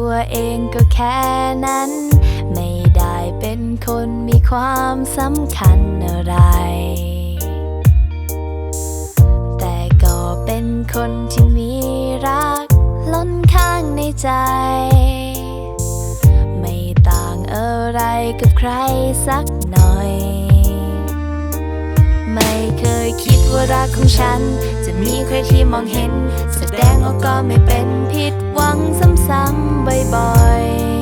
ัวเองก็แค่นั้น ไม่ได้เป็นคนมีความสำคัญอะไร แต่ก็เป็นคนที่มีรัก ล้นข้างในใจ ไม่ต่างอะไรกับใครสักหน่อย ไม่เคยคิดว่ารักของฉัน จะมีใครที่มองเห็น แสดงออกก็ไม่เป็นผิดหวังซ้ำๆบ่อยๆ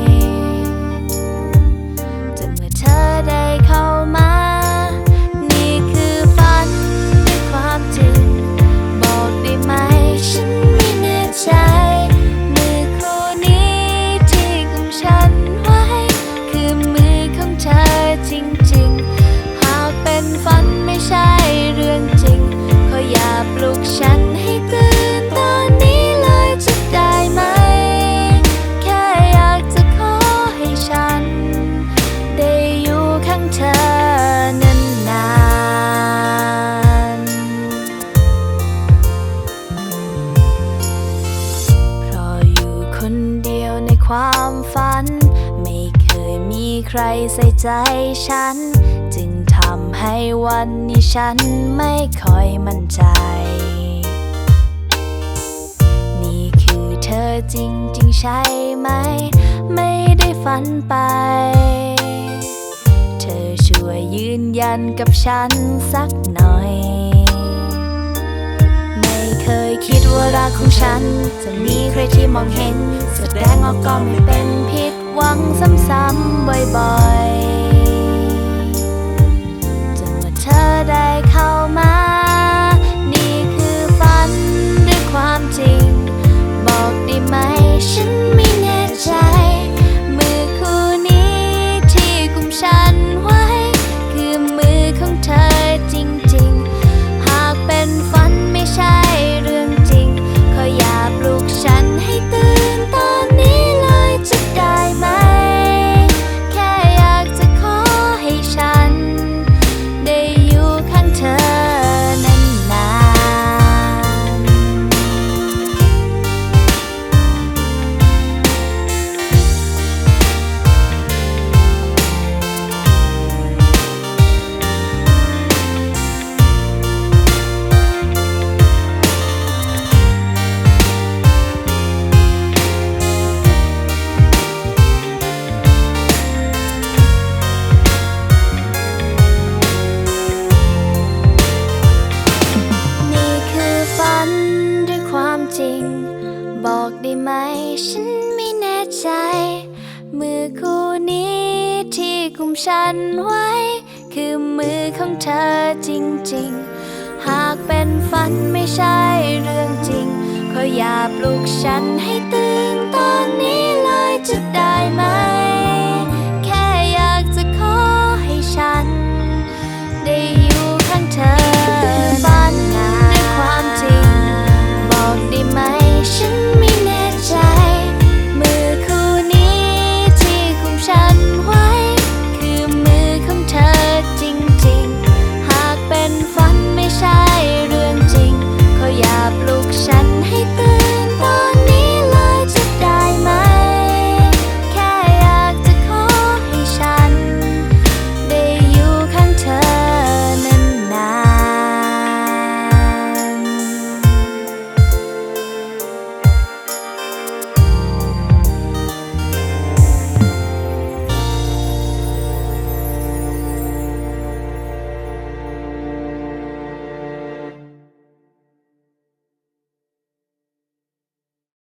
รใส่ใจฉัน จึงทำให้วันนี้ฉันไม่ค่อยมั่นใจ นี่คือเธอจริงๆใช่ไหม ไม่ได้ฝันไป เธอช่วยยืนยันกับฉันสักหน่อย ไม่เคยคิดว่ารักของฉัน จะมีใครที่มองเห็น แสดงออกก็ไม่เป็นผิด หวังซ้ำๆบ่อยๆจนเมื่อเธอได้เข้ามา จริง บอกได้ไหมฉันไม่แน่ใจ มือคู่นี้ที่กุมฉันไว้ คือมือของเธอจริง ๆ หากเป็นฝันไม่ใช่เรื่องจริง ขออย่าปลุกฉันให้ตื่นตอนนี้